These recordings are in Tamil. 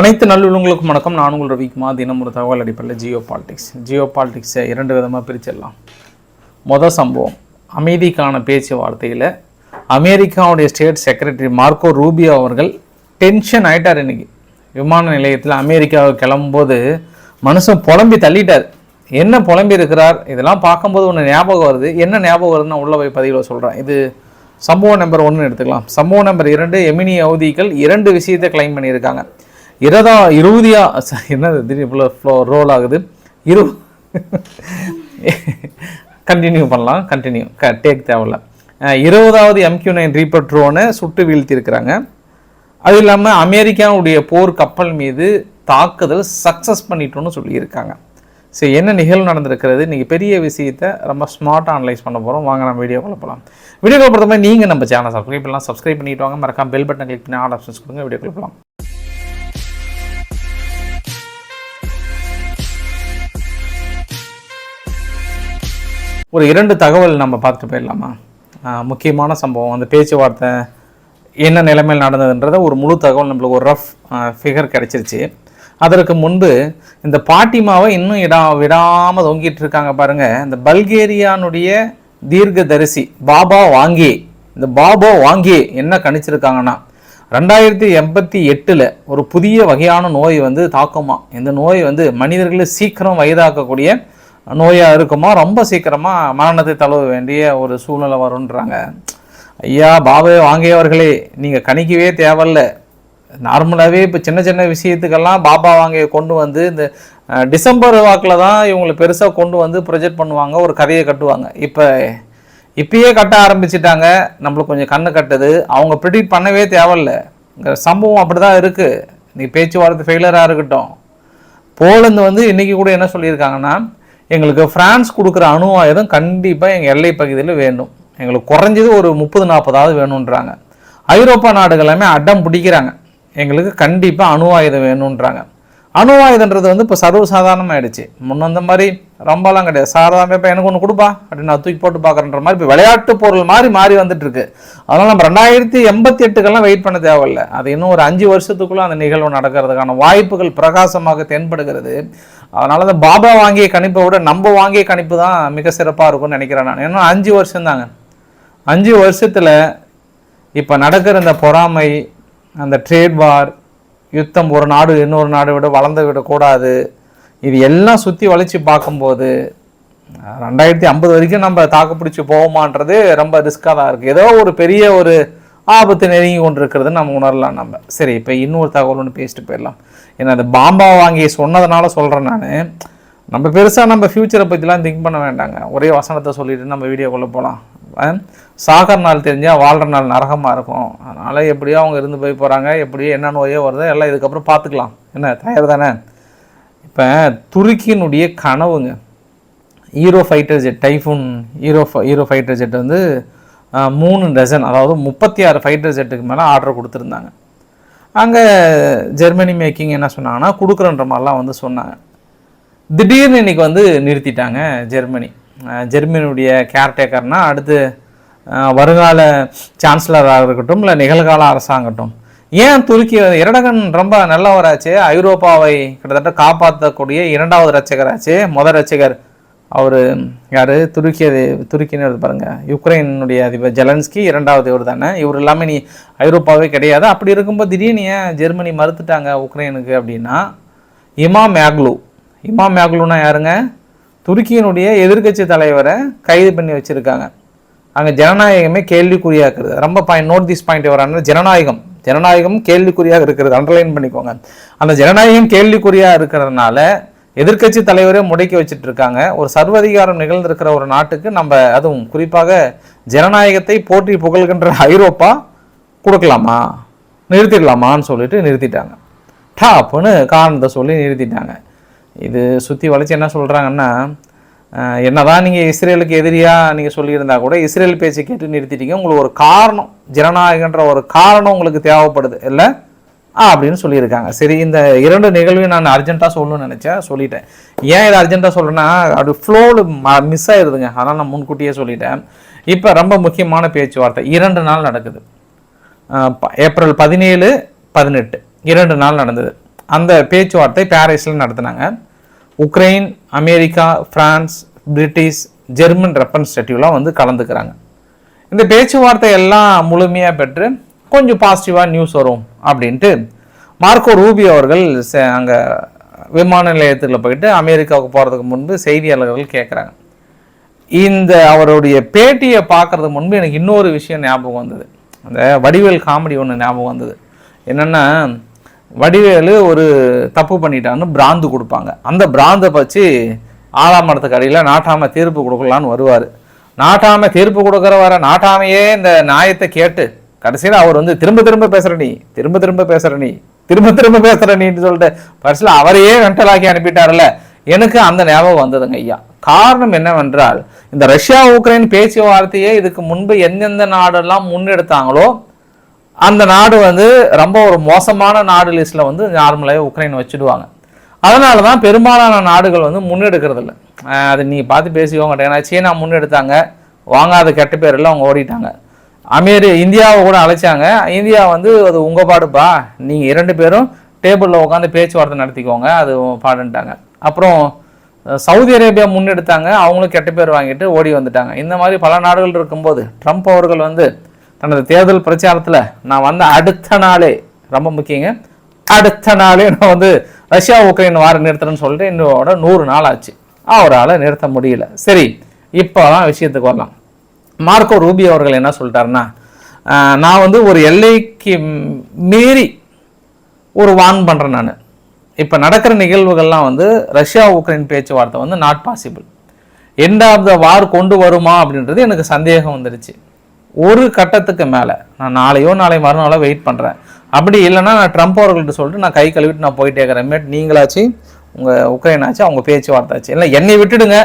அனைத்து நல்லுள்ளங்களுக்கும் வணக்கம். நான் உங்கள் ரவிக்குமா தினம் ஒரு தகவல் அடிப்படையில் ஜியோ பாலிடிக்ஸ். ஜியோ பாலிடிக்ஸை இரண்டு விதமாக பிரிச்சிடலாம். மொதல் சம்பவம் அமைதிக்கான பேச்சுவார்த்தையில் அமெரிக்காவுடைய ஸ்டேட் செக்ரட்டரி மார்க்கோ ரூபியோ அவர்கள் டென்ஷன் ஆகிட்டார் இன்றைக்கி விமான நிலையத்தில் அமெரிக்காவுக்கு கிளம்பும்போது மனுஷன் புலம்பி தள்ளிட்டார். என்ன புலம்பி இருக்கிறார்? இதெல்லாம் பார்க்கும்போது ஒன்று ஞாபகம் வருது. என்ன ஞாபகம் வருதுன்னு உள்ள போய் பதிவில் சொல்கிறேன் இது சம்பவம் நம்பர் ஒன்று எடுத்துக்கலாம். சம்பவம் நம்பர் இரண்டு எமினி அவதிகள் இரண்டு விஷயத்தை கிளைம் பண்ணியிருக்காங்க. இருபதா இருபதியா என்ன திடீர் இவ்வளோ ஃப்ளோ ரோல் ஆகுது. இரு கண்டினியூ பண்ணலாம் கண்டினியூ க டேக் தேவையில்ல. இருபதாவது எம்கியூ நைன் ரீப்பர் ட்ரோனை சுட்டு வீழ்த்தியிருக்கிறாங்க. அது இல்லாமல் அமெரிக்காவுடைய போர் கப்பல் மீது தாக்குதல் சக்ஸஸ் பண்ணிட்டோன்னு சொல்லியிருக்காங்க. சரி என்ன நிகழ்வு நடந்திருக்கிறது? நீங்கள் பெரிய விஷயத்தை ரொம்ப ஸ்மார்ட்டாக அனலைஸ் பண்ண போகிறோம் வாங்க நம்ம வீடியோக்குள்ள போகலாம் வீடியோக்குள்ள பொறுத்த மாதிரி நீங்கள் நம்ம சேனல் சப்ஸ்கிரைப் பண்ணலாம். சப்ஸ்கிரைப் பண்ணிட்டு வாங்க. மறக்காம பெல் பட்டன் கிளிக் பண்ணி ஆல் ஆப்ஷன்ஸ் கொடுங்க. வீடியோக்குள்ள போகலாம் ஒரு இரண்டு தகவல் நம்ம பார்த்துட்டு போயிடலாமா? முக்கியமான சம்பவம். அந்த பேச்சுவார்த்தை என்ன நிலைமையில் நடந்ததுன்றத ஒரு முழு தகவல் நம்மளுக்கு ஒரு ரஃப் ஃபிகர் கிடைச்சிருச்சு. அதற்கு முன்பு இந்த பாட்டிமாவை இன்னும் இடா விடாமல் தொங்கிட்டு இருக்காங்க பாருங்கள் இந்த பல்கேரியானுடைய தீர்க்கதரிசி பாபா வாங்கி இந்த பாபா வாங்கி என்ன கணிச்சிருக்காங்கன்னா ரெண்டாயிரத்தி எண்பத்தி எட்டில் ஒரு புதிய வகையான நோய் வந்து தாக்குமா? இந்த நோய் வந்து மனிதர்களை சீக்கிரம் வயதாக்கக்கூடிய நோயாக இருக்குமா ரொம்ப சீக்கிரமாக மரணத்தை தழுவ வேண்டிய ஒரு சூழ்நிலை வரும்ன்றாங்க. ஐயா பாபாவே வாங்கியவர்களே நீங்கள் கணிக்கவே தேவையில்ல. நார்மலாகவே இப்போ சின்ன சின்ன விஷயத்துக்கெல்லாம் பாபா வாங்கிய கொண்டு வந்து இந்த டிசம்பர் வாக்கில் தான் இவங்களை பெருசாக கொண்டு வந்து ப்ரொஜெக்ட் பண்ணுவாங்க ஒரு கதையை கட்டுவாங்க. இப்போ இப்பயே கட்ட ஆரம்பிச்சிட்டாங்க. நம்மளுக்கு கொஞ்சம் கண்ணு கட்டுது. அவங்க ப்ரிடிக்ட் பண்ணவே தேவையில்ல சம்பவம் அப்படி தான் இருக்குது நீ பேச்சுவார்த்தை ஃபெயிலராக இருக்கட்டும். போலந்து வந்து இன்றைக்கி கூட என்ன சொல்லியிருக்காங்கன்னா எங்களுக்கு ஃப்ரான்ஸ் கொடுக்குற அணு ஆயுதம் கண்டிப்பாக எங்கள் எல்லை பகுதியில் வேணும். எங்களுக்கு குறைஞ்சது ஒரு முப்பது நாற்பதாவது வேணுன்றாங்க ஐரோப்பா நாடுகள் எல்லாமே அடம் பிடிக்கிறாங்க. எங்களுக்கு கண்டிப்பாக அணு ஆயுதம் வேணுன்றாங்க அணு ஆயுதன்றது வந்து இப்போ சர்வசாதாரணமாகிடுச்சு முன்ன அந்த மாதிரி ரொம்பலாம் கிடையாது. சாதாரண இப்போ எனக்கு ஒன்று கொடுப்பா அப்படின்னு நான் தூக்கி போட்டு பார்க்குறன்ற மாதிரி இப்போ விளையாட்டு பொருள் மாதிரி மாறி வந்துட்டுருக்கு. அதனால் நம்ம ரெண்டாயிரத்தி எண்பத்தி எட்டுக்கெல்லாம் வெயிட் பண்ண தேவையில்ல. அது இன்னும் ஒரு அஞ்சு வருஷத்துக்குள்ளே அந்த நிகழ்வு நடக்கிறதுக்கான வாய்ப்புகள் பிரகாசமாக தென்படுகிறது. அதனால அந்த பாபா வாங்கிய கணிப்பை விட நம்ம வாங்கிய கணிப்பு தான் மிக சிறப்பாக இருக்கும்னு நினைக்கிறேன் நான். ஏன்னா அஞ்சு வருஷம் தாங்க அஞ்சு வருஷத்தில் இப்போ நடக்கிற இந்த பொறாமை அந்த ட்ரேட் வார் யுத்தம் ஒரு நாடு இன்னொரு நாடு விட வளர்ந்து விடக்கூடாது இது எல்லாம் சுற்றி வளைச்சி பார்க்கும்போது ரெண்டாயிரத்தி ஐம்பது வரைக்கும் நம்ம தாக்கு பிடிச்சி போவோமான்றது ரொம்ப ரிஸ்க்காக தான் இருக்குது ஏதோ ஒரு பெரிய ஒரு ஆபத்து நெருங்கி கொண்டு இருக்கிறது நம்ம உணரலாம் நம்ம. சரி இப்போ இன்னொரு தகவல் ஒன்று பேசிட்டு போயிடலாம். ஏன்னா அது பாம்பா வாங்கி சொன்னதுனால சொல்கிறேன் நான். நம்ம பெருசாக நம்ம ஃப்யூச்சரை பற்றிலாம் திங்க் பண்ண வேண்டாங்க. ஒரே வசனத்தை சொல்லிட்டு நம்ம வீடியோக்குள்ளே போகலாம் சாகர நாள் தெரிஞ்சால் வாழ்கிற நாள் நரகமாக இருக்கும். அதனால் எப்படியோ அவங்க இருந்து போய் போகிறாங்க எப்படியோ என்ன நோயோ வருதோ எல்லாம் இதுக்கப்புறம் பார்த்துக்கலாம். என்ன தயார் தானே? இப்போ துருக்கியினுடைய கனவுங்க. Hero fighter jet typhoon hero hero fighter jet வந்து மூணு டசன் அதாவது முப்பத்தி ஆறு ஃபைட்டர் ஜெட்டுக்கு மேலே ஆர்டர் கொடுத்துருந்தாங்க. அங்கே ஜெர்மனி மேக்கிங் என்ன சொன்னாங்கன்னா கொடுக்குறன்ற மாதிரிலாம் வந்து சொன்னாங்க. திடீர்னு இன்னைக்கு வந்து நிறுத்திட்டாங்க ஜெர்மனி. ஜெர்மனியுடைய கேர்டேக்கர்னால் அடுத்து வருங்கால சான்சலராக இருக்கட்டும் இல்லை நிகழ்கால அரசாங்கட்டும். ஏன் துருக்கி இரடகன் ரொம்ப நல்லவராச்சு ஐரோப்பாவை கிட்டத்தட்ட காப்பாற்றக்கூடிய இரண்டாவது ரட்சகராச்சே முதல் ரட்சகர் அவர் யார்? துருக்கி அது- துருக்கின்னு வருது பாருங்க. யுக்ரைனுடைய அதிபர் ஜெலன்ஸ்கி இரண்டாவது இவர் தானே. இவர் இல்லாமல் நீ ஐரோப்பாவே கிடையாது. அப்படி இருக்கும்போது திடீர்னு ஏன் ஜெர்மனி மறுத்துட்டாங்க உக்ரைனுக்கு அப்படின்னா இமா மேக்லு. இமா மேக்லுனா யாருங்க? துருக்கியினுடைய எதிர்க்கட்சி தலைவரை கைது பண்ணி வச்சுருக்காங்க. அங்கே ஜனநாயகமே கேள்விக்குறியாக்குறது. ரொம்ப பாயிண்ட் நோட் திஸ் பாயிண்ட் வரான ஜனநாயகம். ஜனநாயகம் கேள்விக்குறியாக இருக்கிறது. அண்டர்லைன் பண்ணிக்கோங்க. அந்த ஜனநாயகம் கேள்விக்குறியாக இருக்கிறதுனால எதிர்க்கட்சி தலைவரே முடக்கி வச்சுட்டு இருக்காங்க ஒரு சர்வதிகாரம் நிகழ்ந்திருக்கிற ஒரு நாட்டுக்கு நம்ம அதுவும் குறிப்பாக ஜனநாயகத்தை போற்றி புகழ்கின்ற ஐரோப்பா கொடுக்கலாமா? நிறுத்திடலாமான்னு சொல்லிட்டு நிறுத்திட்டாங்க. டாப்னு காரணத்தை சொல்லி நிறுத்திட்டாங்க. இது சுற்றி வளைச்சு என்ன சொல்கிறாங்கன்னா என்னதான் நீங்கள் இஸ்ரேலுக்கு எதிரியாக நீங்கள் சொல்லியிருந்தா கூட இஸ்ரேல் பேச்சை கேட்டு நிறுத்திட்டீங்க. உங்களுக்கு ஒரு காரணம் ஜனநாயகன்ற ஒரு காரணம் உங்களுக்கு தேவைப்படுது. இல்லை? அப்படின்னு சொல்லியிருக்காங்க. சரி இந்த இரண்டு நிகழ்வையும் நான் அர்ஜென்ட்டாக சொல்லணும்னு நினச்சேன் சொல்லிட்டேன். ஏன் இதை அர்ஜென்ட்டாக சொல்கிறேன்னா அது ஃப்ளோவில் மிஸ் ஆயிடுதுங்க அதனால் நான் முன்கூட்டியே சொல்லிட்டேன். இப்போ ரொம்ப முக்கியமான பேச்சுவார்த்தை இரண்டு நாள் நடக்குது. ப- ஏப்ரல் பதினேழு பதினெட்டு இரண்டு நாள் நடந்தது. அந்த பேச்சுவார்த்தை பாரிஸில் நடத்தினாங்க. Ukraine America France British German ரெப்ரன்ஸ்டேட்டிவ்லாம் வந்து கலந்துக்கிறாங்க. இந்த பேச்சுவார்த்தை எல்லாம் முழுமையாக பெற்று கொஞ்சம் பாசிட்டிவாக நியூஸ் வரும். அப்படின்ட்டு மார்க்கோ ரூபி அவர்கள் அங்கே விமான நிலையத்தில் போயிட்டு அமெரிக்காவுக்கு போகிறதுக்கு முன்பு செய்தியாளர்கள் கேட்குறாங்க இந்த அவருடைய பேட்டியை பார்க்கறதுக்கு முன்பு எனக்கு இன்னொரு விஷயம் ஞாபகம் வந்தது. அந்த வடிவேல் காமெடி ஒன்று ஞாபகம் வந்தது. என்னென்னா வடிவேலு ஒரு தப்பு பண்ணிட்டான்னு பிராந்து கொடுப்பாங்க. அந்த பிராந்தை வச்சு ஆலாமரத்துக்கு அடியில் நாட்டாமல் தீர்ப்பு கொடுக்கலான்னு வருவார். நாட்டாமல் தீர்ப்பு கொடுக்குற வர நாட்டாமையே இந்த நியாயத்தை கேட்டு கடைசியில் அவர் வந்து திரும்ப திரும்ப பேசுகிற நீ திரும்ப திரும்ப பேசுகிற நீ திரும்ப திரும்ப பேசுகிற நீன்னு சொல்லிட்டு கடைசியில் அவரையே வெண்டலாக்கி அனுப்பிட்டார்ல எனக்கு அந்த ஞாபகம் வந்ததுங்க ஐயா. காரணம் என்னவென்றால் இந்த ரஷ்யா உக்ரைன் பேச்சுவார்த்தையே இதுக்கு முன்பு எந்தெந்த நாடெல்லாம் முன்னெடுத்தாங்களோ அந்த நாடு வந்து ரொம்ப ஒரு மோசமான நாடு லிஸ்ட்டில் வந்து நார்மலாகவே உக்ரைன் வச்சுடுவாங்க. அதனால தான் பெரும்பாலான நாடுகள் வந்து முன்னெடுக்கிறது இல்லை அது நீ பார்த்து பேசிக்கோங்க ஏன்னா சீனா முன்னெடுத்தாங்க வாங்காத கெட்ட பேர் எல்லாம் அவங்க ஓடிட்டாங்க. அமீர் இந்தியாவை கூட அழைச்சாங்க. இந்தியா வந்து அது உங்கள் பாடுப்பா. நீங்கள் இரண்டு பேரும் டேபிளில் உட்காந்து பேச்சுவார்த்தை நடத்திக்கோங்க. அது பாடுன்ட்டாங்க. அப்புறம் சவுதி அரேபியா முன்னெடுத்தாங்க. அவங்களும் கெட்ட பேர் வாங்கிட்டு ஓடி வந்துட்டாங்க. இந்த மாதிரி பல நாடுகள் இருக்கும்போது ட்ரம்ப் அவர்கள் வந்து தனது தேர்தல் பிரச்சாரத்தில் நான் வந்த அடுத்த நாளே ரொம்ப முக்கியங்க அடுத்த நாளே நான் வந்து ரஷ்யா உக்ரைன் வார நிறுத்துறேன்னு சொல்லிட்டு இன்னோட நூறு நாள் ஆச்சு. அவரால் நிறுத்த முடியல. சரி இப்போ தான் விஷயத்துக்கு வரலாம். மார்க்கோ ரூபி அவர்கள் என்ன சொல்லிட்டாருன்னா நான் வந்து ஒரு எல்லைக்கு மீறி ஒரு வான் பண்ணுறேன் நான். இப்போ நடக்கிற நிகழ்வுகள்லாம் வந்து ரஷ்யா உக்ரைன் பேச்சுவார்த்தை வந்து not possible end of the war கொண்டு வருமா? அப்படின்றது எனக்கு சந்தேகம் வந்துடுச்சு. ஒரு கட்டத்துக்கு மேலே நான் நாளையோ நாளை மறுநாளோ வெயிட் பண்ணுறேன் அப்படி இல்லைன்னா நான் ட்ரம்ப் அவர்கள்ட்ட சொல்லிட்டு நான் கை கழுவிட்டு நான் போயிட்டே இருக்கிறேன். மேட் நீங்களாச்சு உங்கள் உக்ரைன் ஆச்சு அவங்க பேச்சுவார்த்தை ஆச்சு இல்லை என்னை விட்டுடுங்க.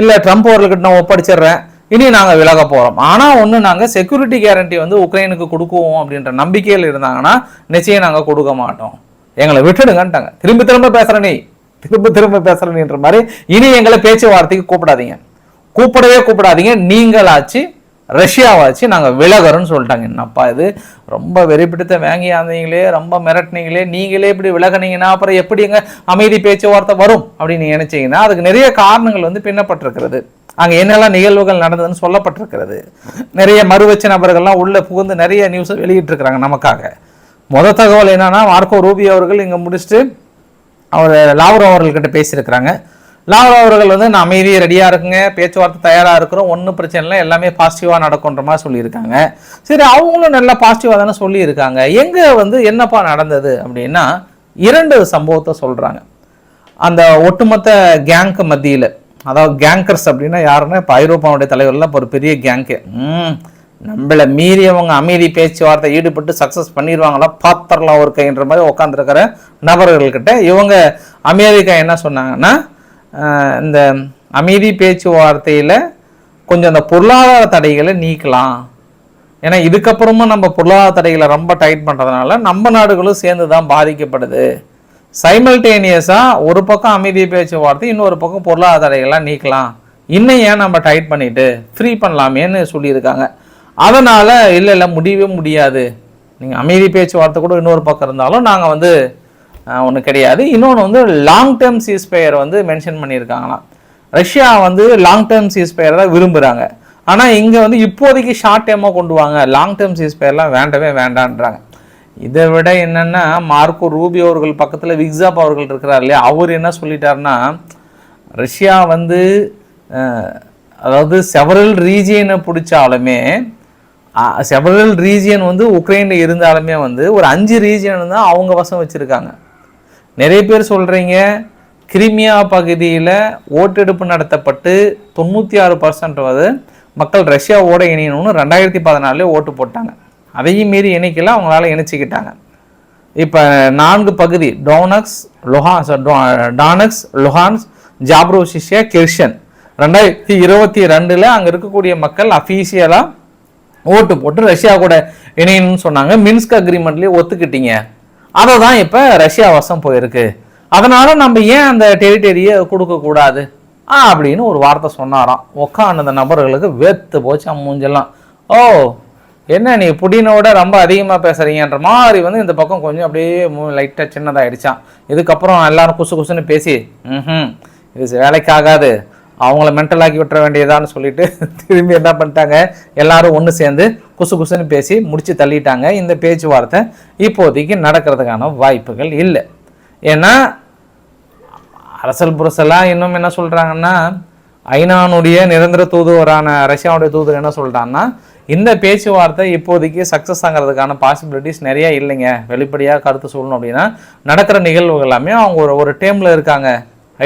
இல்லை ட்ரம்ப் அவர்கள்கிட்ட நான் ஒப்படைச்சிடுறேன். இனி நாங்கள் விலக போகிறோம் ஆனால் ஒன்று நாங்கள் செக்யூரிட்டி கேரண்டி வந்து உக்ரைனுக்கு கொடுக்குவோம் அப்படின்ற நம்பிக்கையில் இருந்தாங்கன்னா நிச்சயம் நாங்கள் கொடுக்க மாட்டோம். எங்களை விட்டுடுங்கன்ட்டாங்க. திரும்ப திரும்ப பேசுகிற நீ. திரும்ப திரும்ப பேசுகிற நீன்ற மாதிரி இனி எங்களை பேச்சுவார்த்தைக்கு கூப்பிடாதீங்க. கூப்பிடவே கூப்பிடாதீங்க. நீங்களாச்சு ரஷ்யாவாச்சு நாங்கள் விலகிறோன்னு சொல்லிட்டாங்க. என்னப்பா இது? ரொம்ப வெறிப்பிடித்த வாங்கி ஆந்தீங்களே ரொம்ப மிரட்டினீங்களே. நீங்களே இப்படி விலகினீங்கன்னா அப்புறம் எப்படி எங்கள் அமைதி பேச்சுவார்த்தை வரும் அப்படின்னு நீங்க நினைச்சீங்கன்னா அதுக்கு நிறைய காரணங்கள் வந்து பின்னப்பட்டிருக்கிறது. அங்கே என்னெல்லாம் நிகழ்வுகள் நடந்ததுன்னு சொல்லப்பட்டிருக்கிறது. நிறைய மறுவச்ச நபர்கள்லாம் உள்ளே புகுந்து நிறைய நியூஸை வெளியிட்டிருக்கிறாங்க நமக்காக. முத தகவல் என்னென்னா மார்க்கோ ரூபி அவர்கள் இங்கே முடிச்சுட்டு அவர் லாவ்ரோ அவர்கள்கிட்ட பேசியிருக்கிறாங்க. லாவ்ரோ அவர்கள் வந்து நான் அமைதியை ரெடியாக இருக்குங்க. பேச்சுவார்த்தை தயாராக இருக்கிறோம். ஒன்றும் பிரச்சனை இல்லை. எல்லாமே பாசிட்டிவாக நடக்குன்ற மாதிரி சொல்லியிருக்காங்க. சரி அவங்களும் நல்லா பாசிட்டிவாக தானே சொல்லியிருக்காங்க. எங்கே வந்து என்னப்பா நடந்தது அப்படின்னா இரண்டு சம்பவத்தை சொல்கிறாங்க அந்த ஒட்டுமொத்த கேங்க்கு மத்தியில். அதாவது கேங்கர்ஸ் அப்படின்னா யாருன்னா இப்போ ஐரோப்பாவுடைய தலைவர்லாம் இப்போ ஒரு பெரிய கேங்கு ம் நம்மளை மீறி அவங்க அமைதி பேச்சுவார்த்தை ஈடுபட்டு சக்ஸஸ் பண்ணிடுவாங்களா பாத்திரலாம் ஒரு கைன்ற மாதிரி உட்காந்துருக்கிற நபர்கள்கிட்ட இவங்க அமெரிக்கா என்ன சொன்னாங்கன்னா இந்த அமைதி பேச்சுவார்த்தையில் கொஞ்சம் அந்த பொருளாதார தடைகளை நீக்கலாம். ஏன்னா இதுக்கப்புறமும் நம்ம பொருளாதார தடைகளை ரொம்ப டைட் பண்ணுறதுனால நம்ம நாடுகளும் சேர்ந்து தான் பாதிக்கப்படுது. சைமல்டேனியஸாக ஒரு பக்கம் அமைதி பேச்சுவார்த்தை இன்னொரு பக்கம் பொருளாதார நீக்கலாம். இன்னும் ஏன் நம்ம டைட் பண்ணிவிட்டு ஃப்ரீ பண்ணலாமேன்னு சொல்லியிருக்காங்க. அதனால் இல்லை இல்லை முடியவே முடியாது. நீங்கள் அமைதி பேச்சுவார்த்தை கூட இன்னொரு பக்கம் இருந்தாலும் நாங்கள் வந்து ஒன்று கிடையாது. இன்னொன்று வந்து லாங் டேர்ம் சீஸ்பயர் வந்து மென்ஷன் பண்ணியிருக்காங்களாம். ரஷ்யா வந்து லாங் டேர்ம் சீஸ்பயர் தான் விரும்புகிறாங்க ஆனால் இங்கே வந்து இப்போதைக்கு ஷார்ட் டேர்மாக கொண்டு வாங்க. லாங் டேர்ம் சீஸ்பயர்லாம் வேண்டவே வேண்டான்றாங்க. இதை விட என்னென்னா மார்க்கோ ரூபி அவர்கள் பக்கத்தில் விக்ஸாப் அவர்கள் இருக்கிறார் இல்லையா? அவர் என்ன சொல்லிட்டாருன்னா ரஷ்யா வந்து அதாவது செவரல் ரீஜியனை பிடிச்சாலுமே செவரல் ரீஜியன் வந்து உக்ரைனில் இருந்தாலுமே வந்து ஒரு அஞ்சு ரீஜியன் தான் அவங்க வசம் வச்சுருக்காங்க. நிறைய பேர் சொல்கிறீங்க கிரிமியா பகுதியில் ஓட்டெடுப்பு நடத்தப்பட்டு தொண்ணூற்றி ஆறு பர்சன்ட் வந்து மக்கள் ரஷ்யாவோட இணையணும்னு ரெண்டாயிரத்தி பதினாலே ஓட்டு போட்டாங்க. அதையும் மீறி இணைக்கல அவங்களால இணைச்சிக்கிட்டாங்க. இப்போ நான்கு பகுதி டோனக்ஸ் லொஹான்ஸ் டானக்ஸ் லொஹான்ஸ் ஜாப்ரோசிஷியா கிர்ஷன். ரெண்டாயிரத்தி இருபத்தி ரெண்டில் அங்கே இருக்கக்கூடிய மக்கள் அஃபீஷியலாக ஓட்டு போட்டு ரஷ்யா கூட இணையணும்னு சொன்னாங்க. மின்ஸ்க் அக்ரிமெண்ட்லேயே ஒத்துக்கிட்டீங்க. அதை தான் இப்போ ரஷ்யா வசம் போயிருக்கு. அதனால நம்ம ஏன் அந்த டெரிட்டரியை கொடுக்கக்கூடாது ஆ அப்படின்னு ஒரு வார்த்தை சொன்னாராம். உட்காந்து நபர்களுக்கு வேத்து போச்சு மூஞ்செல்லாம். ஓ என்ன நீ புடினோட ரொம்ப அதிகமாக பேசுகிறீங்கன்ற மாதிரி வந்து இந்த பக்கம் கொஞ்சம் அப்படியே லைட்டாக சின்னதாகிடுச்சான் இதுக்கப்புறம் எல்லாரும் குசு குசுன்னு பேசி ம் இது வேலைக்காகாது. அவங்கள மென்டலாக்கி விட்டுற வேண்டியதான்னு சொல்லிட்டு திரும்பி என்ன பண்ணிட்டாங்க? எல்லாரும் ஒன்று சேர்ந்து குசு குசுன்னு பேசி முடித்து தள்ளிட்டாங்க இந்த பேச்சுவார்த்தை. இப்போதைக்கு நடக்கிறதுக்கான வாய்ப்புகள் இல்லை. ஏன்னா அரசல் புரசெல்லாம் இன்னும் என்ன சொல்கிறாங்கன்னா ஐநானுடைய நிரந்தர தூதுவரான ரஷ்யாவுடைய தூதுவர் என்ன சொல்கிறான்னா இந்த பேச்சுவார்த்தை இப்போதைக்கு சக்ஸஸ் ஆகிறதுக்கான பாசிபிலிட்டிஸ் நிறையா இல்லைங்க. வெளிப்படையாக கருத்து சொல்லணும் அப்படின்னா நடக்கிற நிகழ்வுகள் எல்லாமே அவங்க ஒரு ஒரு டேமில் இருக்காங்க.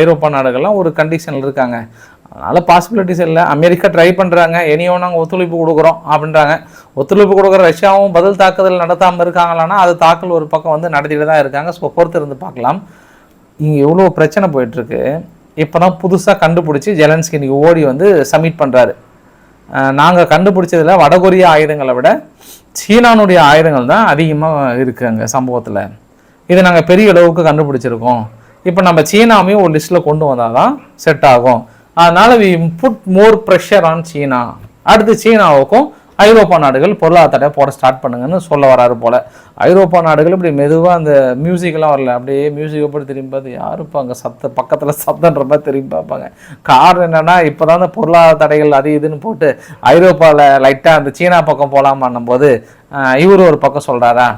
ஐரோப்பா நாடுகள்லாம் ஒரு கண்டிஷனில் இருக்காங்க. அதனால் பாசிபிலிட்டிஸ் இல்லை. அமெரிக்கா ட்ரை பண்ணுறாங்க இனியோ நாங்கள் ஒத்துழைப்பு கொடுக்குறோம் அப்படின்றாங்க. ஒத்துழைப்பு கொடுக்குற ரஷ்யாவும் பதில் தாக்குதல் நடத்தாமல் இருக்காங்களான்னா அது தாக்கல் ஒரு பக்கம் வந்து நடத்திட்டு தான் இருக்காங்க. ஸோ பொறுத்து இருந்து பார்க்கலாம். இங்கே எவ்வளோ பிரச்சனை போயிட்டுருக்கு இப்போ தான் புதுசாக கண்டுபிடிச்சி ஜெலன்ஸ்கி இன்னைக்கு ஓடி வந்து சப்மிட் பண்ணுறாரு நாங்கள் கண்டுபிடிச்சதில் வடகொரிய ஆயுதங்களை விட சீனானுடைய ஆயுதங்கள் தான் அதிகமாக இருக்குது அங்கே சம்பவத்தில். இதை நாங்கள் பெரிய அளவுக்கு கண்டுபிடிச்சிருக்கோம். இப்போ நம்ம சீனாவையும் ஒரு லிஸ்ட்டில் கொண்டு வந்தால் தான் செட் ஆகும். அதனால் we put more pressure on China. அடுத்து சீனாவுக்கும் ஐரோப்பா நாடுகள் பொருளாதாரத்தடை போட ஸ்டார்ட் பண்ணுங்கன்னு சொல்ல வராரு போல். ஐரோப்பா நாடுகள் இப்படி மெதுவாக அந்த மியூசிக்கெல்லாம் வரல. அப்படியே மியூசிக்கை போட்டு திரும்பி பார்த்து யாருப்பா அங்கே சத்த பக்கத்தில் சத்தன்ற மாதிரி திரும்பி பார்ப்பாங்க. காரணம் என்னென்னா இப்போ தான் அந்த பொருளாதார தடைகள் அது இதுன்னு போட்டு ஐரோப்பாவில் லைட்டாக அந்த சீனா பக்கம் போகலாமான்னும் போது இவர் ஒரு பக்கம் சொல்கிறாரா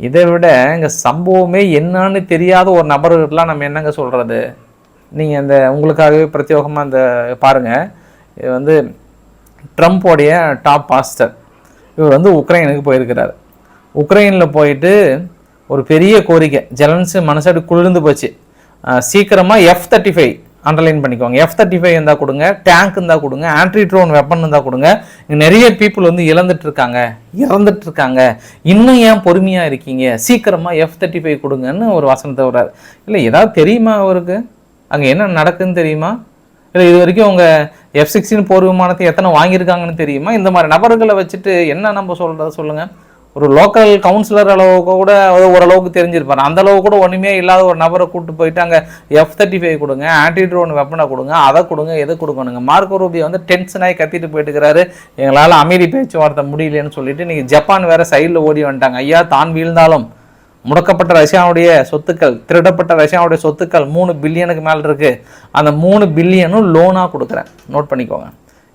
இதை விட இங்கே சம்பவமே என்னன்னு தெரியாத ஒரு நபர்கள்லாம் நம்ம என்னங்க சொல்கிறது நீங்கள் இந்த உங்களுக்காகவே பிரத்யேகமாக அந்த பாருங்கள் இது வந்து ட்ரம்ப்போடைய டாப் பாஸ்டர். இவர் வந்து உக்ரைனுக்கு போயிருக்கிறார். உக்ரைனில் போயிட்டு ஒரு பெரிய கோரிக்கை ஜெலன்ஸு மனசாடி குளிர்ந்து போச்சு. சீக்கிரமாக எஃப் தேர்ட்டி ஃபைவ் அண்டர்லைன் பண்ணிக்கோங்க. எஃப் தேர்ட்டி ஃபைவ் இருந்தால் கொடுங்க டேங்க் இருந்தால் கொடுங்க ஆன்ட்ரி ட்ரோன் வெப்பன் இருந்தால் கொடுங்க. இங்கே நிறைய பீப்புள் வந்து இழந்துட்டுருக்காங்க இறந்துட்டுருக்காங்க. இன்னும் ஏன் பொறுமையாக இருக்கீங்க? சீக்கிரமாக எஃப் தேர்ட்டி ஃபைவ் கொடுங்கன்னு ஒரு வசனத்தை வர்றாரு. இல்லை ஏதாவது தெரியுமா அவருக்கு? அங்கே என்ன நடக்குன்னு தெரியுமா? இல்லை இது வரைக்கும் அவங்க எஃப் சிக்ஸ்டின் போர் விமானத்தை எத்தனை வாங்கியிருக்காங்கன்னு தெரியுமா? இந்த மாதிரி நபர்களை வச்சுட்டு என்ன நம்ம சொல்கிறத சொல்லுங்கள் ஒரு லோக்கல் கவுன்சிலர் அளவுக்கு கூட ஓரளவுக்கு தெரிஞ்சிருப்பார். அந்த அளவுக்கு கூட ஒன்றுமே இல்லாத ஒரு நபரை கூப்பிட்டு போயிட்டு அங்கே எஃப் தேர்ட்டி ஃபைவ் கொடுங்க ஆன்டி ட்ரோன் வெப்பனை கொடுங்க அதை கொடுங்க எதை கொடுக்கணுங்க மார்க்கோ ரூபியை வந்து டென்ஷனாகி கத்திட்டு போயிட்டுக்கிறாரு எங்களால் அமைதி பேச்சுவார்த்தை முடியலன்னு சொல்லிட்டு நீங்கள் ஜப்பான் வேறு சைடில் ஓடி வந்துட்டாங்க. ஐயா தான் வீழ்ந்தாலும் முடக்கப்பட்ட ரஷ்யாவுடைய சொத்துக்கள் திருடப்பட்ட ரஷ்யாவுடைய சொத்துக்கள் மூணு பில்லியனுக்கு மேலே இருக்குது அந்த மூணு பில்லியனும் லோனாக கொடுக்குறேன். நோட் பண்ணிக்கோங்க.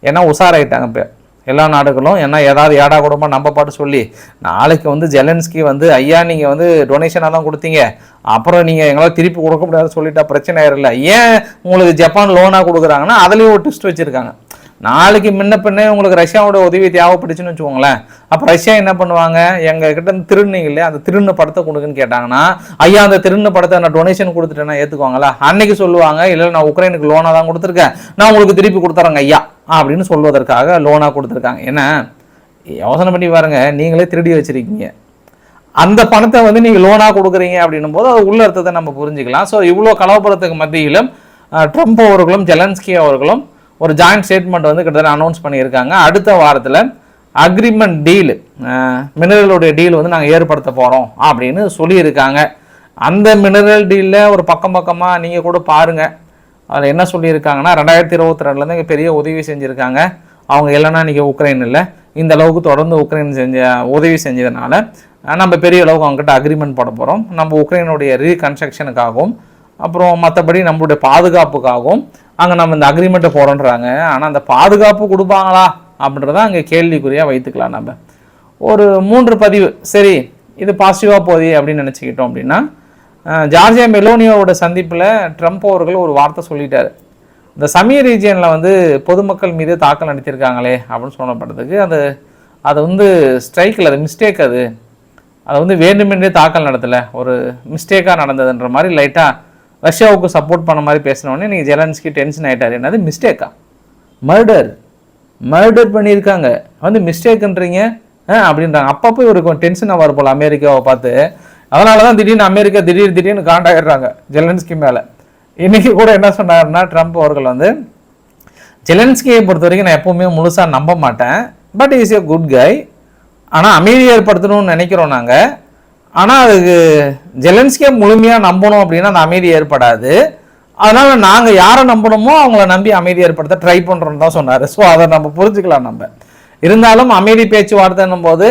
ஏன்னா உஷாராயிட்டாங்க இப்போ. எல்லா நாடுகளும் ஏன்னா ஏதாவது ஏடா கூடமா நம்ம பாட்டு சொல்லி நாளைக்கு வந்து ஜெலன்ஸ்கி வந்து ஐயா நீங்கள் வந்து டொனேஷனாக தான் கொடுத்தீங்க. அப்புறம் நீங்கள் எங்களால் திருப்பி கொடுக்க முடியாதுன்னு சொல்லிட்டா பிரச்சனை ஆயிரல ஏன் உங்களுக்கு ஜப்பான் லோனாக கொடுக்குறாங்கன்னா அதுலேயும் ஒரு ட்விஸ்ட் வச்சுருக்காங்க. நாளைக்கு முன்ன பின்னே உங்களுக்கு ரஷ்யாவோட உதவி தேவைப்பட்டுச்சுன்னு வச்சுக்கோங்களேன். அப்போ ரஷ்யா என்ன பண்ணுவாங்க? எங்கள் கிட்ட இருந்து திருநீங்க இல்லையா? அந்த திருண்ண படத்தை கொடுக்குன்னு கேட்டாங்கன்னா ஐயா அந்த திருண்ண படத்தை நான் டொனேஷன் கொடுத்துட்டேன்னா ஏற்றுக்குவாங்களா அன்னைக்கு சொல்லுவாங்க இல்லை நான் உக்ரைனுக்கு லோனாக தான் கொடுத்துருக்கேன். நான் உங்களுக்கு திருப்பி கொடுத்துறேங்க ஐயா. அப்படின்னு சொல்வதற்காக லோனாக கொடுத்துருக்காங்க. ஏன்னா யோசனை பண்ணி பாருங்க நீங்களே திருடி வச்சுருக்கீங்க. அந்த பணத்தை வந்து நீங்கள் லோனாக கொடுக்குறீங்க அப்படின்னும் போது அது உள்ள அர்த்தத்தை நம்ம புரிஞ்சுக்கலாம். ஸோ இவ்வளோ கலவரத்துக்கு மத்தியிலும் ட்ரம்ப் அவர்களும் ஜெலன்ஸ்கி அவர்களும் ஒரு ஜாயிண்ட் ஸ்டேட்மெண்ட் வந்து கிட்டத்தட்ட அனௌன்ஸ் பண்ணியிருக்காங்க. அடுத்த வாரத்தில் அக்ரிமெண்ட் டீல் மினரலுடைய டீல் வந்து நாங்கள் ஏற்படுத்த போகிறோம் அப்படின்னு சொல்லியிருக்காங்க. அந்த மினரல் டீலில் ஒரு பக்கம் பக்கமாக நீங்கள் கூட பாருங்கள் அதில் என்ன சொல்லியிருக்காங்கன்னா ரெண்டாயிரத்தி இருபத்தி ரெண்டுலேருந்து இங்கே பெரிய உதவி செஞ்சுருக்காங்க. அவங்க இல்லைன்னா இன்றைக்கி உக்ரைன் இல்லை. இந்த அளவுக்கு தொடர்ந்து உக்ரைன் செஞ்ச உதவி செஞ்சதுனால நம்ம பெரிய அளவுக்கு அவங்ககிட்ட அக்ரிமெண்ட் போட போகிறோம் நம்ம உக்ரைனுடைய ரீகன்ஸ்ட்ரக்ஷனுக்காகவும் அப்புறம் மற்றபடி நம்மளுடைய பாதுகாப்புக்காகவும் அங்கே நம்ம இந்த அக்ரிமெண்ட்டை போகிறோன்றாங்க ஆனால் அந்த பாதுகாப்பு கொடுப்பாங்களா? அப்படின்றத அங்கே கேள்விக்குறியாக வைத்துக்கலாம் நம்ம. ஒரு மூன்று பதிவு. சரி இது பாசிட்டிவாக போதே அப்படின்னு நினச்சிக்கிட்டோம் அப்படின்னா ஜார்ஜியா மெலோனியோட சந்திப்பில் ட்ரம்ப் அவர்கள் ஒரு வார்த்தை சொல்லிட்டார். இந்த சமய ரீஜியனில் வந்து பொதுமக்கள் மீது தாக்கல் நடத்தியிருக்காங்களே அப்படின்னு சொல்லப்பட்டதுக்கு அது அது வந்து ஸ்ட்ரைக்கில் அது மிஸ்டேக் அது. அது வந்து வேண்டுமென்றே தாக்கல் நடத்தலை. ஒரு மிஸ்டேக்காக நடந்ததுன்ற மாதிரி லைட்டாக ரஷ்யாவுக்கு சப்போர்ட் பண்ண மாதிரி பேசினோடனே நீங்கள் ஜெலன்ஸ்கி டென்ஷன் ஆகிட்டார் என்னது மிஸ்டேக்கா மர்டர் மர்டர் பண்ணியிருக்காங்க. வந்து மிஸ்டேக்குன்றீங்க அப்படின்றாங்க. அப்பப்போ இவருக்கு டென்ஷன் ஆவார் போல் அமெரிக்காவை பார்த்து. அதனால தான் திடீர்னு அமெரிக்கா திடீர் திடீர்னு காண்டாகிடுறாங்க ஜெலன்ஸ்கி மேலே. இன்றைக்கி கூட என்ன சொன்னாருன்னா ட்ரம்ப் அவர்கள் வந்து ஜெலன்ஸ்கியை பொறுத்த வரைக்கும் நான் எப்போவுமே முழுசாக நம்ப மாட்டேன். But is a good guy ஆனால் அமைதி ஏற்படுத்தணும்னு நினைக்கிறோம் நாங்கள் ஆனால் அதுக்கு ஜெலன்ஸ்கியை முழுமையாக நம்பணும் அப்படின்னா அந்த அமைதி ஏற்படாது. அதனால் நாங்கள் யாரை நம்பணுமோ அவங்கள நம்பி அமைதி ஏற்படுத்த ட்ரை பண்ணுறோன்னு தான் சொன்னார். ஸோ அதை நம்ம புரிஞ்சுக்கலாம் நம்ம. இருந்தாலும் அமைதி பேச்சுவார்த்தைன்னும் போது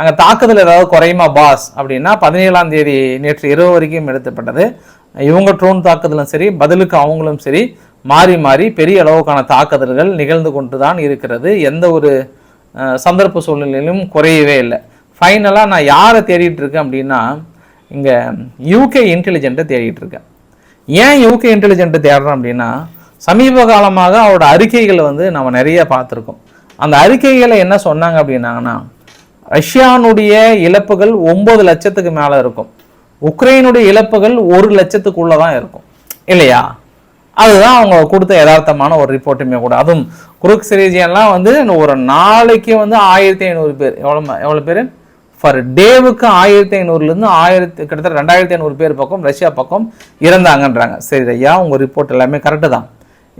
அங்கே தாக்குதல் ஏதாவது குறையுமா பாஸ் அப்படின்னா பதினேழாம் தேதி நேற்று இரவு வரைக்கும் எடுத்தப்பட்டது. இவங்க ட்ரோன் தாக்குதலும் சரி பதிலுக்கு அவங்களும் சரி மாறி மாறி பெரிய அளவுக்கான தாக்குதல்கள் நிகழ்ந்து கொண்டு தான் இருக்கிறது. எந்த ஒரு சந்தர்ப்ப சூழ்நிலையிலும் குறையவே இல்லை. ஃபைனலாக நான் யாரை தேடிட்டு இருக்கேன் அப்படின்னா இங்கே யூகே இன்டெலிஜென்ட்டை தேடிட்டு இருக்கேன். ஏன் யூகே இன்டெலிஜென்ட்டை தேடுறோம் அப்படின்னா சமீப காலமாக அவரோட அறிக்கைகளை வந்து நம்ம நிறைய பார்த்துருக்கோம். அந்த அறிக்கைகளை என்ன சொன்னாங்க அப்படின்னாங்கன்னா ரஷ்யானுடைய இழப்புகள் ஒம்பது லட்சத்துக்கு மேலே இருக்கும். உக்ரைனுடைய இழப்புகள் ஒரு லட்சத்துக்குள்ளே தான் இருக்கும். இல்லையா? அதுதான் அவங்க கொடுத்த யதார்த்தமான ஒரு ரிப்போர்ட்டுமே கூட. அதுவும் குருக் ரீஜியன்லாம் வந்து ஒரு நாளைக்கு வந்து ஆயிரத்தி ஐநூறு பேர். எவ்வளோ எவ்வளோ பேர்? ஃபார் டேவுக்கு ஆயிரத்தி ஐநூறுலேருந்து ஆயிரத்தி கிட்டத்தட்ட ரெண்டாயிரத்தி ஐநூறு பேர் பக்கம் ரஷ்யா பக்கம் இறந்தாங்கன்றாங்க. சரி ஐயா உங்கள் ரிப்போர்ட் எல்லாமே கரெக்டு தான்.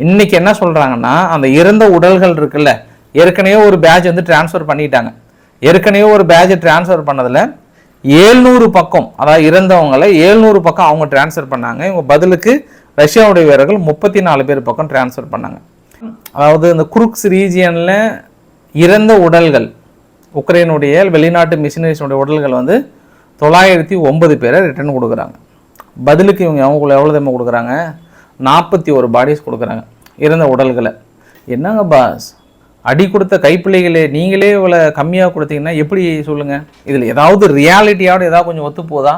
இன்னைக்கு என்ன சொல்கிறாங்கன்னா அந்த இறந்த உடல்கள் இருக்குல்ல ஏற்கனவே ஒரு பேட்ச் வந்து டிரான்ஸ்ஃபர் பண்ணிட்டாங்க. ஏற்கனவே ஒரு பேட்ச் டிரான்ஸ்ஃபர் பண்ணதில் ஏழ்நூறு பக்கம் அதாவது இறந்தவங்களை ஏழ்நூறு பக்கம் அவங்க டிரான்ஸ்ஃபர் பண்ணாங்க. இவங்க பதிலுக்கு ரஷ்யாவுடைய வீரர்கள் முப்பத்தி நாலு பேர் பக்கம் டிரான்ஸ்ஃபர் பண்ணாங்க. அதாவது இந்த குருக்ஸ் ரீஜியனில் இறந்த உடல்கள் உக்ரைனுடைய வெளிநாட்டு மிஷினரிஸுடைய உடல்கள் வந்து தொள்ளாயிரத்தி ஒன்பது பேரை ரிட்டர்ன் கொடுக்குறாங்க. பதிலுக்கு இவங்க அவங்க எவ்வளோ தம்மா கொடுக்குறாங்க? நாற்பத்தி ஒரு பாடிஸ் கொடுக்குறாங்க. இறந்த உடல்களை. என்னங்க பாஸ் அடி கொடுத்த கைப்பிள்ளைகளே நீங்களே இவ்வளோ கம்மியாக கொடுத்தீங்கன்னா எப்படி சொல்லுங்கள் இதில் ஏதாவது ரியாலிட்டியோட ஏதாவது கொஞ்சம் ஒத்து போதா?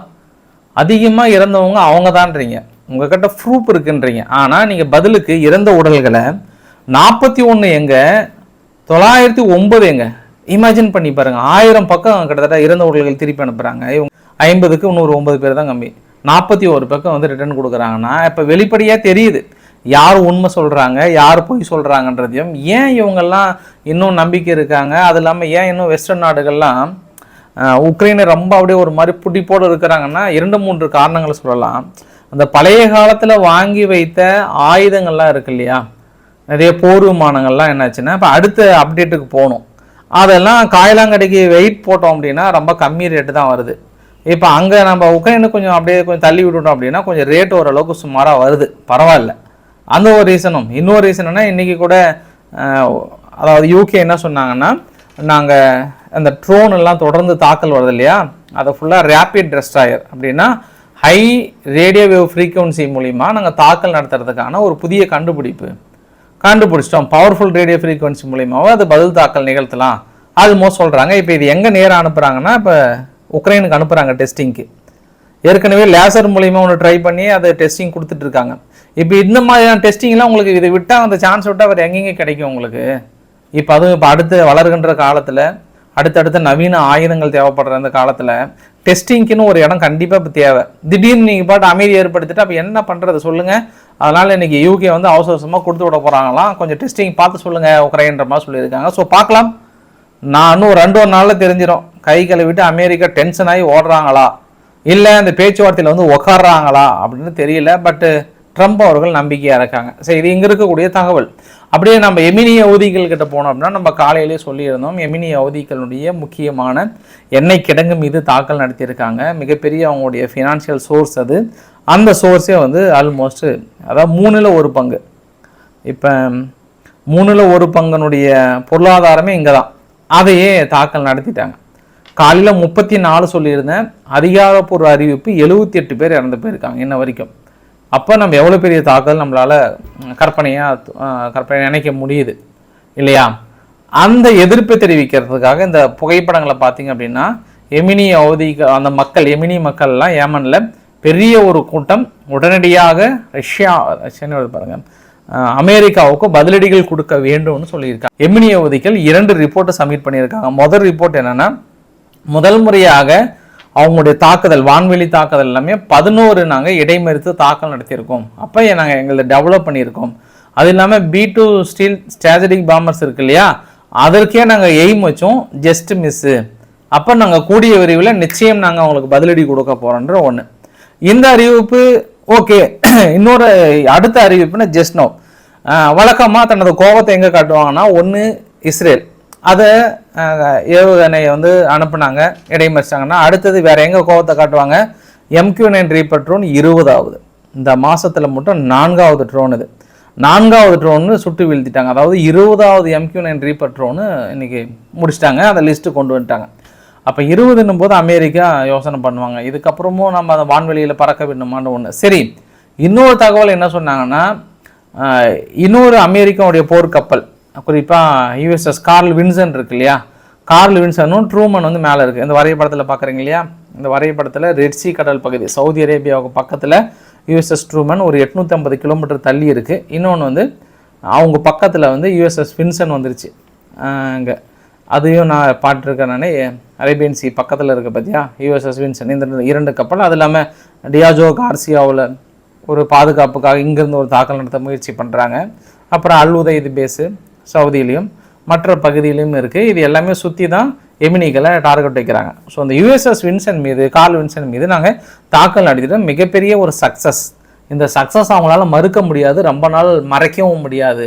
அதிகமாக இறந்தவங்க அவங்க தான்றீங்க உங்ககிட்ட ப்ரூஃப் இருக்குன்றீங்க. ஆனால் நீங்கள் பதிலுக்கு இறந்த உடல்களை நாற்பத்தி ஒன்று எங்கே? தொள்ளாயிரத்தி ஒன்பது எங்கே? இமேஜின் பண்ணி பாருங்கள் ஆயிரம் பக்கம் கிட்டத்தட்ட இறந்த உடல்கள் திருப்பி அனுப்புகிறாங்க இவங்க ஐம்பதுக்கு இன்னொரு ஒன்பது பேர் தான் கம்மி. நாற்பத்தி ஒரு பக்கம் வந்து ரிட்டர்ன் கொடுக்குறாங்கன்னா இப்போ வெளிப்படையாக தெரியுது. யார் உண்மை சொல்கிறாங்க யார் பொய் சொல்கிறாங்கன்றதையும் ஏன் இவங்கெல்லாம் இன்னும் நம்பிக்கை இருக்காங்க? அது இல்லாமல் ஏன் இன்னும் வெஸ்டர்ன் நாடுகள்லாம் உக்ரைனை ரொம்ப அப்படியே ஒரு மாதிரி புட்டிப்போடு இருக்கிறாங்கன்னா இரண்டு மூன்று காரணங்களை சொல்லலாம். அந்த பழைய காலத்தில் வாங்கி வைத்த ஆயுதங்கள்லாம் இருக்கு இல்லையா? நிறைய போர் விமானங்கள்லாம் என்னாச்சுன்னா இப்போ அடுத்த அப்டேட்டுக்கு போகணும். அதெல்லாம் காயலாங்கடைக்கு வெயிட் போட்டோம் அப்படின்னா ரொம்ப கம்மி ரேட்டு தான் வருது. இப்போ அங்கே நம்ம உக்ரைனு கொஞ்சம் அப்படியே கொஞ்சம் தள்ளி விட்டுட்டோம் அப்படின்னா கொஞ்சம் ரேட் ஓரளவுக்கு சுமாராக வருது. பரவாயில்ல. அந்த ஒரு ரீசனும் இன்னொரு ரீசன் இன்றைக்கி கூட அதாவது யூகே என்ன சொன்னாங்கன்னா நாங்கள் அந்த ட்ரோன் எல்லாம் தொடர்ந்து தாக்கல் வருது இல்லையா? அதை ஃபுல்லாக ரேபிட் டெஸ்ட்ராயர் அப்படின்னா ஹை ரேடியோ வேவ் மூலிமா நாங்கள் தாக்கல் நடத்துறதுக்கான ஒரு புதிய கண்டுபிடிப்பு. கண்டுபிடிச்சிட்டோம். பவர்ஃபுல் ரேடியோ ஃப்ரீக்வன்சி மூலியமாகவும் அது பதில் தாக்கல் நிகழ்த்தலாம். ஆல்மோஸ்ட் சொல்கிறாங்க இப்போ இது எங்கே நேராக அனுப்புகிறாங்கன்னா இப்போ உக்ரைனுக்கு அனுப்புகிறாங்க டெஸ்டிங்க்கு ஏற்கனவே லேசர் மூலியமாக ஒன்று ட்ரை பண்ணி அதை டெஸ்டிங் கொடுத்துட்டு இருக்காங்க. இப்போ இந்த மாதிரியான டெஸ்டிங்லாம் உங்களுக்கு இதை விட்டால் அந்த சான்ஸ் விட்டால் வேறு எங்கெங்கே கிடைக்கும் உங்களுக்கு? இப்போ அதுவும் இப்போ அடுத்து வளர்கின்ற காலத்தில் அடுத்தடுத்த நவீன ஆயுதங்கள் தேவைப்படுற அந்த காலத்தில் டெஸ்டிங்க்குன்னு ஒரு இடம் கண்டிப்பாக இப்போ தேவை. திடீர்னு நீங்கள் பாட்டு அமைதி ஏற்படுத்திட்டு அப்போ என்ன பண்ணுறது சொல்லுங்கள் அதனால் இன்றைக்கி யூகே வந்து அவசர அவசரமாக கொடுத்து விட போகிறாங்களாம் கொஞ்சம் டெஸ்டிங் பார்த்து சொல்லுங்கள் உக்ரைன்ற மாதிரி சொல்லியிருக்காங்க. ஸோ பார்க்கலாம். நான் இன்னும் ஒரு ரெண்டு ஒரு நாளில் தெரிஞ்சிடும் கை கழுவிட்டு அமெரிக்கா டென்ஷன் ஆகி ஓடுறாங்களா? இல்லை அந்த பேச்சுவார்த்தையில் வந்து உக்காடுறாங்களா அப்படின்னு தெரியல. பட்டு ட்ரம்ப் அவர்கள் நம்பிக்கையாக இருக்காங்க. சரி இது இங்கே இருக்கக்கூடிய தகவல். அப்படியே நம்ம எமினி அவதிகள் கிட்ட போனோம் அப்படின்னா நம்ம காலையிலே சொல்லியிருந்தோம் எமினி அவதிகளுடைய முக்கியமான எண்ணெய் கிடங்கு மீது தாக்கல் நடத்தியிருக்காங்க. மிகப்பெரிய அவங்களுடைய ஃபினான்ஷியல் சோர்ஸ் அது. அந்த சோர்ஸே வந்து ஆல்மோஸ்ட் அதாவது மூணில் ஒரு பங்கு. இப்போ மூணில் ஒரு பங்கனுடைய பொருளாதாரமே இங்கே தான் அதையே தாக்கல் நடத்திட்டாங்க. காலையில் முப்பத்தி நாலு சொல்லியிருந்தேன். அதிகாரப்பூர்வ அறிவிப்பு எழுபத்தி எட்டு பேர் இறந்து போயிருக்காங்க இன்ன வரைக்கும். அப்போ நம்ம எவ்வளோ பெரிய தாக்கல் நம்மளால் கற்பனையாக கற்பனை நினைக்க முடியுது. இல்லையா? அந்த எதிர்ப்பை தெரிவிக்கிறதுக்காக இந்த புகைப்படங்களை பார்த்தீங்க அப்படின்னா எமினி அவதி அந்த மக்கள் எமினி மக்கள்லாம் ஏமனில் பெரிய ஒரு கூட்டம் உடனடியாக ரஷ்யா ரஷ்யான்னு பாருங்கள் அமெரிக்காவுக்கு பதிலடிகள் கொடுக்க வேண்டும்னு சொல்லியிருக்காங்க. எமினி அவதிகள் இரண்டு ரிப்போர்ட்டை சப்மிட் பண்ணியிருக்காங்க. முதல் ரிப்போர்ட் என்னன்னா முதல் முறையாக அவங்களுடைய தாக்குதல் வான்வெளி தாக்குதல் எல்லாமே பதினோரு நாங்கள் இடைமறித்து தாக்கல் நடத்தியிருக்கோம். அப்போ நாங்கள் எங்களை டெவலப் பண்ணியிருக்கோம். அது இல்லாமல் B two stealth strategic bombers இருக்கு இல்லையா? அதற்கே நாங்கள் எய்ம் வச்சோம் ஜஸ்ட் மிஸ்ஸு அப்போ நாங்கள் கூடிய விரைவில் நிச்சயம் நாங்கள் அவங்களுக்கு பதிலடி கொடுக்க போகிறோன்ற ஒன்று இந்த அறிவிப்பு ஓகே இன்னொரு அடுத்த அறிவிப்புனா ஜஸ்ட் நோ வழக்கமாக தனது கோபத்தை எங்கே காட்டுவாங்கன்னா ஒன்று இஸ்ரேல். அதை ஏவுகணையை வந்து அனுப்புனாங்க இடைமறிச்சாங்கன்னா அடுத்தது வேறு எங்கே கோபத்தை காட்டுவாங்க? எம்கியூ நைன் ரீப்பர் ட்ரோன் இருபதாவது. இந்த மாதத்தில் மட்டும் நான்காவது ட்ரோன் இது. நான்காவது ட்ரோன்னு சுட்டு வீழ்த்திட்டாங்க. அதாவது இருபதாவது எம்கியூ நைன் ரீப்பர் ட்ரோனு இன்னைக்கு முடிச்சிட்டாங்க அதை லிஸ்ட்டு கொண்டு வந்துட்டாங்க. அப்போ இருபதுன்னும் போது அமெரிக்கா யோசனை பண்ணுவாங்க. இதுக்கப்புறமும் நம்ம அதை வான்வெளியில் பறக்க விடணுமான்னு ஒன்று சரி இன்னொரு தகவல் என்ன சொன்னாங்கன்னா இன்னொரு அமெரிக்காவுடைய போர்க்கப்பல். குறிப்பாக யூஎஸ்எஸ் கார்ல் வின்சன் இருக்கு இல்லையா? கார்ல் வின்சனும் ட்ரூமன் வந்து மேலே இருக்குது இந்த வரைபடத்தில் பார்க்குறீங்க இல்லையா? இந்த வரைபடத்தில் ரெட்சி கடல் பகுதி சவுதி அரேபியாவுக்கு பக்கத்தில் யூஎஸ்எஸ் ட்ரூமன் ஒரு எட்நூற்றம்பது கிலோமீட்டர் தள்ளி இருக்குது இன்னொன்று வந்து அவங்க பக்கத்தில் வந்து யூஎஸ்எஸ் வின்சன் வந்துருச்சு. இங்கே. அதையும் நான் பாட்டிருக்கேன் நானே. அரேபியன் சி பக்கத்தில் இருக்க பார்த்தியா யூஎஸ்எஸ் வின்சன் இந்த இரண்டு கப்பல் அது இல்லாமல் டியாஜோ கார்சியாவில் ஒரு பாதுகாப்புக்காக இங்கேருந்து ஒரு தாக்கல் நடத்த முயற்சி பண்ணுறாங்க அப்புறம் அல் உதைது பேஸு சவுதியிலையும் மற்ற பகுதியிலையும் இருக்குது இது எல்லாமே சுற்றி தான் எமினிகளை டார்கெட் வைக்கிறாங்க. ஸோ அந்த யூஎஸ்எஸ் வின்சன் மீது கால் வின்சன் மீது நாங்கள் தாக்கல் நடத்திட்டோம். மிகப்பெரிய ஒரு சக்ஸஸ் இந்த சக்ஸஸ் அவங்களால மறுக்க முடியாது. ரொம்ப நாள் மறைக்கவும் முடியாது.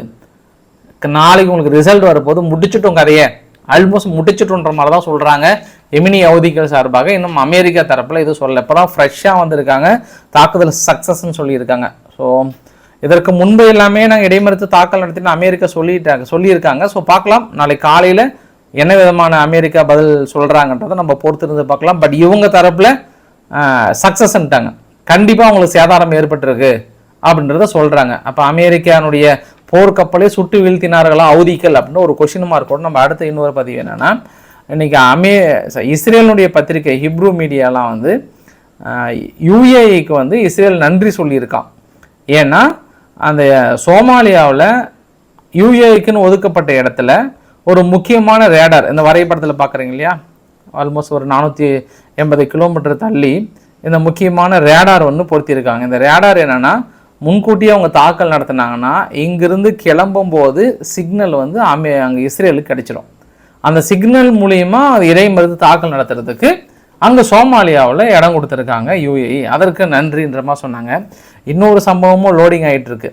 நாளைக்கு உங்களுக்கு ரிசல்ட் வரப்போது முடிச்சுட்டோம் கதையை. ஆல்மோஸ்ட் முடிச்சிட்டோன்ற மாதிரி தான் சொல்கிறாங்க எமினி அவதிகள் சார்பாக இன்னும் அமெரிக்கா தரப்பில் இது சொல்லலை. இப்போ தான் ஃப்ரெஷ்ஷாக வந்திருக்காங்க. தாக்குதல் சக்ஸஸ்ன்னு சொல்லியிருக்காங்க. ஸோ இதற்கு முன்பு எல்லாமே நாங்கள் இடைமறுத்து தாக்கல் நடத்திட்டு அமெரிக்கா சொல்லிட்டாங்க சொல்லியிருக்காங்க. ஸோ பார்க்கலாம். நாளைக்கு காலையில் என்ன விதமான அமெரிக்கா பதில் சொல்கிறாங்கன்றதை நம்ம பொறுத்திருந்து பார்க்கலாம். பட் இவங்க தரப்பில் சக்ஸஸ்ன்ட்டாங்க கண்டிப்பாக அவங்களுக்கு சேதாரம் ஏற்பட்டிருக்கு அப்படின்றத சொல்கிறாங்க அப்போ அமெரிக்கானுடைய போர்க்கப்பலை சுட்டு வீழ்த்தினார்களா? அவதிகள் அப்படின்னு ஒரு கொஷின் மார்க்கோட நம்ம அடுத்த இன்னொரு பதிவு என்னென்னா இன்றைக்கி அமே இஸ்ரேலுடைய பத்திரிகை ஹிப்ரூ மீடியாலாம் வந்து யுஏஇக்கு வந்து இஸ்ரேல் நன்றி சொல்லியிருக்கான் ஏன்னா அந்த சோமாலியாவில் யூஏக்குன்னு ஒதுக்கப்பட்ட இடத்துல ஒரு முக்கியமான ரேடார் இந்த வரைபடத்தில் பார்க்குறீங்க இல்லையா? ஆல்மோஸ்ட் ஒரு நானூற்றி எண்பது கிலோமீட்டர் தள்ளி இந்த முக்கியமான ரேடார் ஒன்று பொருத்தியிருக்காங்க இந்த ரேடார் என்னென்னா முன்கூட்டியே அவங்க தாக்கல் நடத்தினாங்கன்னா இங்கிருந்து கிளம்பும்போது சிக்னல் வந்து அமே அங்கே இஸ்ரேலுக்கு கிடைச்சிடும் அந்த சிக்னல் மூலிமா அது இறைமருந்து தாக்கல் நடத்துறதுக்கு அங்கே சோமாலியாவில் இடம் கொடுத்துருக்காங்க யூஏஇ அதற்கு நன்றின்ற மாதிரி சொன்னாங்க. இன்னொரு சம்பவமும் லோடிங் ஆயிட்டு இருக்கு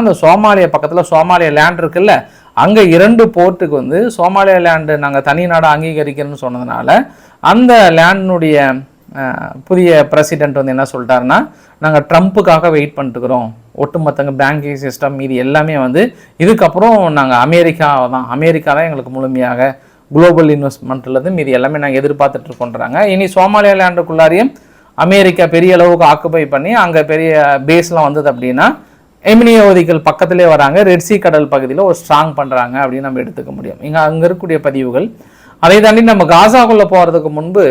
அந்த சோமாலியா பக்கத்தில் சோமாலியா லேண்ட் இருக்குல்ல அங்கே இரண்டு போர்ட்டுக்கு வந்து சோமாலியா லேண்டு நாங்கள் தனி நாடு அங்கீகரிக்கிறோன்னு சொன்னதுனால அந்த லேண்டினுடைய புதிய பிரசிடென்ட் வந்து என்ன சொல்லிட்டாருன்னா நாங்கள் ட்ரம்ப்புக்காக வெயிட் பண்ணிட்டுக்கிறோம் ஒட்டுமொத்தங்க பேங்கிங் சிஸ்டம் இது எல்லாமே வந்து இதுக்கப்புறம் நாங்கள் அமெரிக்காவை தான் அமெரிக்கா தான் எங்களுக்கு முழுமையாக குளோபல் இன்வெஸ்ட்மெண்ட்லேருந்து மீதி எல்லாமே நாங்கள் எதிர்பார்த்துட்டு இருக்கோன்றாங்க இனி சோமாலியா லேண்டுக்குள்ளாரையும் அமெரிக்கா பெரிய அளவுக்கு ஆக்குபை பண்ணி அங்கே பெரிய பேஸ்லாம் வந்தது அப்படின்னா எமினியோதிகள் பக்கத்திலே வராங்க. ரெட்சி கடல் பகுதியில் ஒரு ஸ்ட்ராங் பண்ணுறாங்க அப்படின்னு நம்ம எடுத்துக்க முடியும். இங்கே அங்கே இருக்கக்கூடிய பதிவுகள். அதை தாண்டி நம்ம காசாக்குள்ளே போகிறதுக்கு முன்பு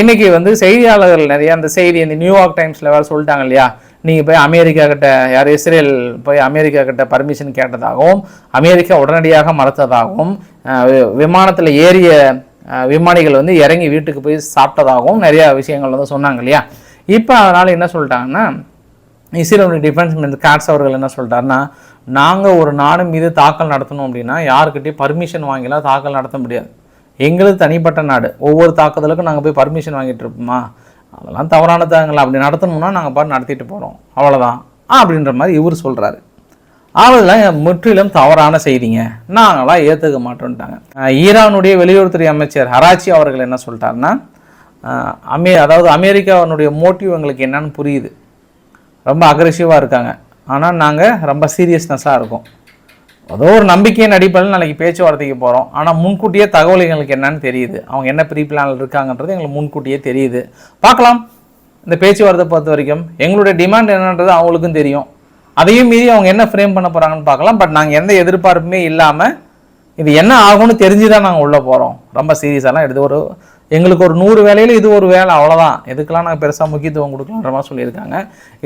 இன்றைக்கி வந்து செய்தியாளர்கள் நிறைய அந்த செய்தி இந்த நியூயார்க் டைம்ஸில் வேறு சொல்லிட்டாங்க இல்லையா? நீங்கள் போய் அமெரிக்கா கிட்ட யார் இஸ்ரேல் போய் அமெரிக்கா கிட்ட பர்மிஷன் கேட்டதாகவும் அமெரிக்கா உடனடியாக மறுத்ததாகவும் விமானத்தில் ஏறிய விமானிகள் வந்து இறங்கி வீட்டுக்கு போய் சாப்பிட்டதாகவும் நிறையா விஷயங்கள் வந்து சொன்னாங்க இல்லையா? இப்போ அதனால் என்ன சொல்லிட்டாங்கன்னா இஸ்ரேலுடைய டிஃபென்ஸ் மினிஸ்டர் காட்ஸ் அவர்கள் என்ன சொல்லிட்டாருன்னா நாங்கள் ஒரு நாடு மீது தாக்கல் நடத்தணும் அப்படின்னா யாருக்கிட்டையும் பர்மிஷன் வாங்கிலாம் தாக்கல் நடத்த முடியாது. எங்களது தனிப்பட்ட நாடு. ஒவ்வொரு தாக்குதலுக்கும் நாங்கள் போய் பர்மிஷன் வாங்கிட்டு இருப்போமா? அதெல்லாம் தவறான தகங்களை அப்படி நடத்தணும்னா நாங்கள் பாட்டு நடத்திட்டு போகிறோம் அவ்வளோதான் அப்படின்ற மாதிரி இவர் சொல்கிறாரு அவள்லாம் முற்றிலும் தவறான செய்திங்க. நாங்களாம் ஏற்றுக்க மாட்டோன்ட்டாங்க ஈரானுடைய வெளியுறவுத்துறை அமைச்சர் ஹராச்சி அவர்கள் என்ன சொல்லிட்டாருன்னா அமே அதாவது அமெரிக்காவினுடைய மோட்டிவ் எங்களுக்கு என்னன்னு புரியுது. ரொம்ப அக்ரெசிவாக இருக்காங்க. ஆனால் நாங்கள் ரொம்ப சீரியஸ்னஸாக இருக்கோம். ஏதோ ஒரு நம்பிக்கையின் அடிப்படையில் நாளைக்கு பேச்சுவார்த்தைக்கு போகிறோம் ஆனால் முன்கூட்டியே தகவல் எங்களுக்கு என்னன்னு தெரியுது. அவங்க என்ன ப்ரீ பிளானில் இருக்காங்கன்றது எங்களுக்கு முன்கூட்டியே தெரியுது. பார்க்கலாம். இந்த பேச்சுவார்த்தை பொறுத்த வரைக்கும் எங்களுடைய டிமாண்ட் என்னன்றது அவங்களுக்கும் தெரியும். அதையும் மீறி அவங்க என்ன ஃப்ரேம் பண்ண போகிறாங்கன்னு பார்க்கலாம். பட் நாங்கள் எந்த எதிர்பார்ப்புமே இல்லாமல் இது என்ன ஆகும்னு தெரிஞ்சு தான் நாங்கள் உள்ளே போகிறோம் ரொம்ப சீரியஸாலாம் எடுத்து ஒரு எங்களுக்கு ஒரு நூறு வேலையில் இது ஒரு வேலை அவ்வளோதான் எதுக்கெல்லாம் நாங்கள் பெருசாக முக்கியத்துவம் கொடுக்கலான்ற மாதிரி சொல்லியிருக்காங்க.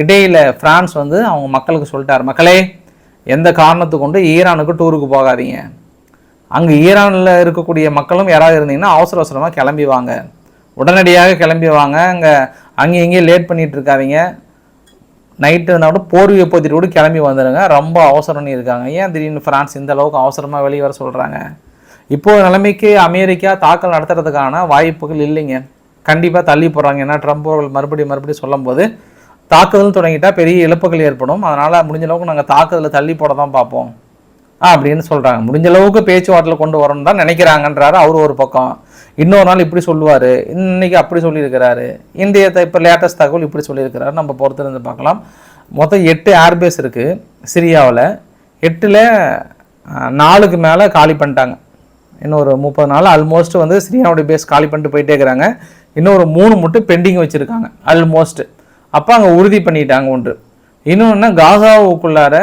இடையில ஃப்ரான்ஸ் வந்து அவங்க மக்களுக்கு சொல்லிட்டார். மக்களே எந்த காரணத்து கொண்டு ஈரானுக்கு டூருக்கு போகாதீங்க? அங்கே ஈரானில் இருக்கக்கூடிய மக்களும் யாராவது இருந்தீங்கன்னா அவசர அவசரமாக கிளம்பி வாங்க. உடனடியாக கிளம்பி வாங்க. அங்கே அங்கேயும் இங்கேயும் லேட் பண்ணிகிட்டு இருக்காதிங்க. நைட்டு இருந்தால் கூட போர்வையை போத்திட்டு கூட கிளம்பி வந்துடுங்க ரொம்ப அவசரம்னு இருக்காங்க ஏன் திடீர்னு ஃப்ரான்ஸ் இந்த அளவுக்கு அவசரமாக வெளியே வர சொல்கிறாங்க இப்போ நிலைமைக்கு அமெரிக்கா தாக்கல் நடத்துறதுக்கான வாய்ப்புகள் இல்லைங்க. கண்டிப்பாக தள்ளி போடுறாங்க. ஏன்னா ட்ரம்ப் அவர்கள் மறுபடியும் மறுபடியும் சொல்லும்போது தாக்குதல் தொடங்கிட்டால் பெரிய இழப்புகள் ஏற்படும். அதனால் முடிஞ்ச அளவுக்கு நாங்கள் தாக்குதலை தள்ளி போட தான் பார்ப்போம் அப்படின்னு சொல்கிறாங்க முடிஞ்ச அளவுக்கு பேச்சுவார்த்தையில் கொண்டு வரணும் தான் நினைக்கிறாங்கன்றாரு. அவர் ஒரு பக்கம். இன்னொரு நாள் இப்படி சொல்லுவார். இன்னைக்கு அப்படி சொல்லியிருக்கிறாரு. இந்திய இப்போ லேட்டஸ்ட் தகவல் இப்படி சொல்லியிருக்கிறாரு. நம்ம பொறுத்திருந்து பார்க்கலாம். மொத்தம் எட்டு ஏர்பேஸ் இருக்குது சிரியாவில். எட்டில் நாலுக்கு மேலே காலி பண்ணிட்டாங்க. இன்னும் ஒரு முப்பது நாள் ஆல்மோஸ்ட் வந்து சிரியாவுடைய பேஸ் காலி பண்ணிட்டு போயிட்டே இருக்கிறாங்க. இன்னும் ஒரு மூணு மட்டும் பெண்டிங் வச்சுருக்காங்க. ஆல்மோஸ்ட்டு அப்போ அங்கே உறுதி பண்ணிட்டாங்க ஒன்று. இன்னொன்று காசாவுக்குள்ளார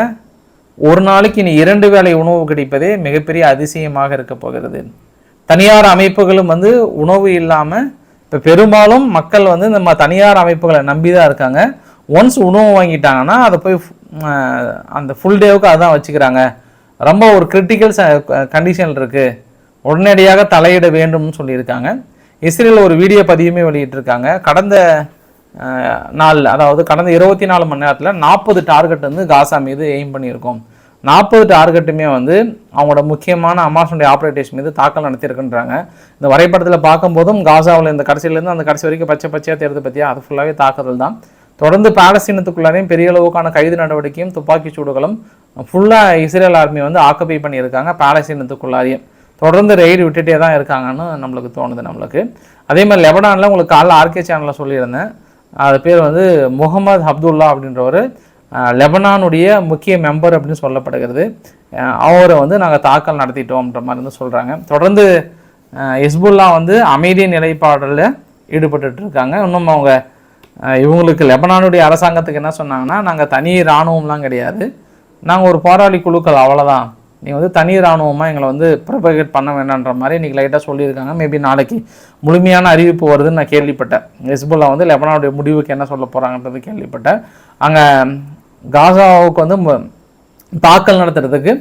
ஒரு நாளைக்கு இனி இரண்டு வேளை உணவு கிடைப்பதே மிகப்பெரிய அதிசயமாக இருக்க போகிறது. தனியார் அமைப்புகளும் வந்து உணவு இல்லாமல் இப்போ பெரும்பாலும் மக்கள் வந்து இந்த ம- தனியார் அமைப்புகளை நம்பி தான் இருக்காங்க. ஒன்ஸ் உணவு வாங்கிட்டாங்கன்னா அதை போய் அந்த ஃபுல் டேவுக்கு அதான் வச்சுக்கிறாங்க. ரொம்ப ஒரு கிரிட்டிக்கல் கண்டிஷன் இருக்குது உடனடியாக தலையிட வேண்டும்னு சொல்லியிருக்காங்க. இஸ்ரேல் ஒரு வீடியோ பதிவுமே வெளியிட்டிருக்காங்க. கடந்த அஹ், நாள் அதாவது கடந்த இருபத்தி நாலு மணி நேரத்தில் நாற்பது டார்கெட் வந்து காசா மீது எய்ம் பண்ணியிருக்கோம். நாற்பது டார்கெட்டுமே வந்து அவங்களோட முக்கியமான அமாசனுடைய ஆப்ரேட்டேஷன் மீது தாக்கல் நடத்தியிருக்குன்றாங்க. இந்த வரைபடத்தில் பார்க்கும்போதும் காசாவில் இந்த கடைசியிலேருந்து அந்த கடைசி வரைக்கும் பச்சை பச்சையாக தேர்தல் பற்றியா அது ஃபுல்லாகவே தாக்குதல் தான். தொடர்ந்து பாலஸ்தீனத்துக்குள்ளாரையும் பெரிய அளவுக்கான கைது நடவடிக்கையும் துப்பாக்கி சூடுகளும் ஃபுல்லாக இஸ்ரேல் ஆர்மி வந்து ஆக்குபை பண்ணியிருக்காங்க பாலஸ்தீனத்துக்குள்ளாரையும் தொடர்ந்து ரெய்டு விட்டுட்டே தான் இருக்காங்கன்னு நம்மளுக்கு தோணுது நம்மளுக்கு. அதே மாதிரி லெபனானில் உங்களுக்கு காலைல ஆர்கே சேனலில் சொல்லியிருந்தேன். அது பேர் வந்து முகமது அப்துல்லா அப்படின்றவர் லெபனானுடைய முக்கிய மெம்பர் அப்படின்னு சொல்லப்படுகிறது. அவரை வந்து நாங்கள் தாக்கல் நடத்திட்டோம்ன்ற மாதிரி வந்து சொல்கிறாங்க தொடர்ந்து ஹிஸ்புல்லா வந்து அமைதி நிலைப்பாடில் ஈடுபட்டு இருக்காங்க. இன்னும் அவங்க இவங்களுக்கு லெபனானுடைய அரசாங்கத்துக்கு என்ன சொன்னாங்கன்னா நாங்கள் தனி இராணுவம்லாம் கிடையாது. நாங்கள் ஒரு போராளி குழுக்கள் அவ்வளோதான் நீங்கள் வந்து தனி இராணுவமாக எங்களை வந்து ப்ரொபகேட் பண்ண வேண்டான்ற மாதிரி இன்றைக்கி லைட்டாக சொல்லியிருக்காங்க. மேபி நாளைக்கு முழுமையான அறிவிப்பு வருதுன்னு நான் கேள்விப்பட்டேன். ஹெஸ்புல்லா வந்து லெபனானுடைய முடிவுக்கு என்ன சொல்ல போகிறாங்கன்றது கேள்விப்பட்டேன். அங்கே காசாவுக்கு வந்து தாக்கல் நடத்துறதுக்கு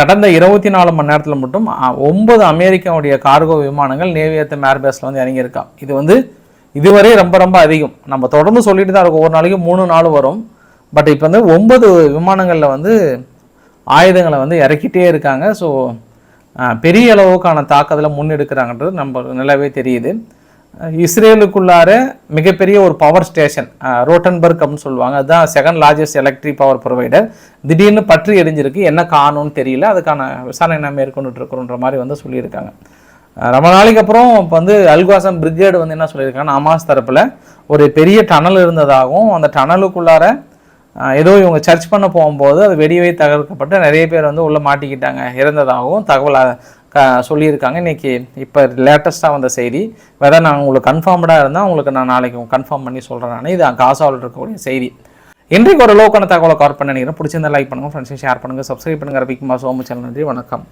கடந்த இருபத்தி நாலு மணி நேரத்தில் மட்டும் ஒன்பது அமெரிக்காவுடைய கார்கோ விமானங்கள் நேவியத்தம் ஏர்பேஸில் வந்து இறங்கியிருக்கான் இது வந்து இதுவரை ரொம்ப ரொம்ப அதிகம். நம்ம தொடர்ந்து சொல்லிட்டு தான் இருக்கும். ஒரு நாளைக்கு மூணு நாள் வரும். பட் இப்போ வந்து ஒன்பது விமானங்களில் வந்து ஆயுதங்களை வந்து இறக்கிட்டே இருக்காங்க. ஸோ பெரிய அளவுக்கான தாக்குதலை முன்னெடுக்கிறாங்கன்றது நம்ம நல்லாவே தெரியுது. இஸ்ரேலுக்குள்ளார மிகப்பெரிய ஒரு பவர் ஸ்டேஷன் ரோட்டன்பர்க் அப்படின்னு சொல்லுவாங்க. அதுதான் second largest electric power provider திடீர்னு பற்றி எரிஞ்சிருக்கு. என்ன காணும்னு தெரியல. அதுக்கான விசாரணை என்ன மேற்கொண்டுட்டு இருக்கிறோன்ற மாதிரி வந்து சொல்லியிருக்காங்க. ரொம்ப நாளைக்கு அப்புறம் இப்போ வந்து அல்காசம் பிரிகேடு வந்து என்ன சொல்லியிருக்காங்கன்னா அமாஸ் தரப்பில் ஒரு பெரிய டனல் இருந்ததாகவும் அந்த டனலுக்குள்ளார ஏதோ இவங்க சர்ச் பண்ண போகும்போது அது வெடிவை தகர்க்கப்பட்டு நிறைய பேர் வந்து உள்ளே மாட்டிக்கிட்டாங்க. இறந்ததாகவும் தகவல் க சொல்லியிருக்காங்க. இன்றைக்கி இப்போ லேட்டஸ்ட்டாக வந்த செய்தி வெதர் நான் உங்களுக்கு கன்ஃபார்ம்டாக இருந்தால் உங்களுக்கு நான் நாளைக்கு கன்ஃபார்ம் பண்ணி சொல்கிறேன் நான். இது காசாவில் இருக்கக்கூடிய செய்தி. இன்றைக்கு ஒரு லோக்கான தகவலை கவர் பண்ண நினைக்கிறேன். பிடிச்சிருந்தா லைக் பண்ணுங்கள் ஃப்ரெண்ட்ஸையும் ஷேர் பண்ணுங்கள் சப்ஸ்கிரைப் பண்ணுங்கள் ரவிக்குமார் சோமு சேனல் நன்றி. வணக்கம்.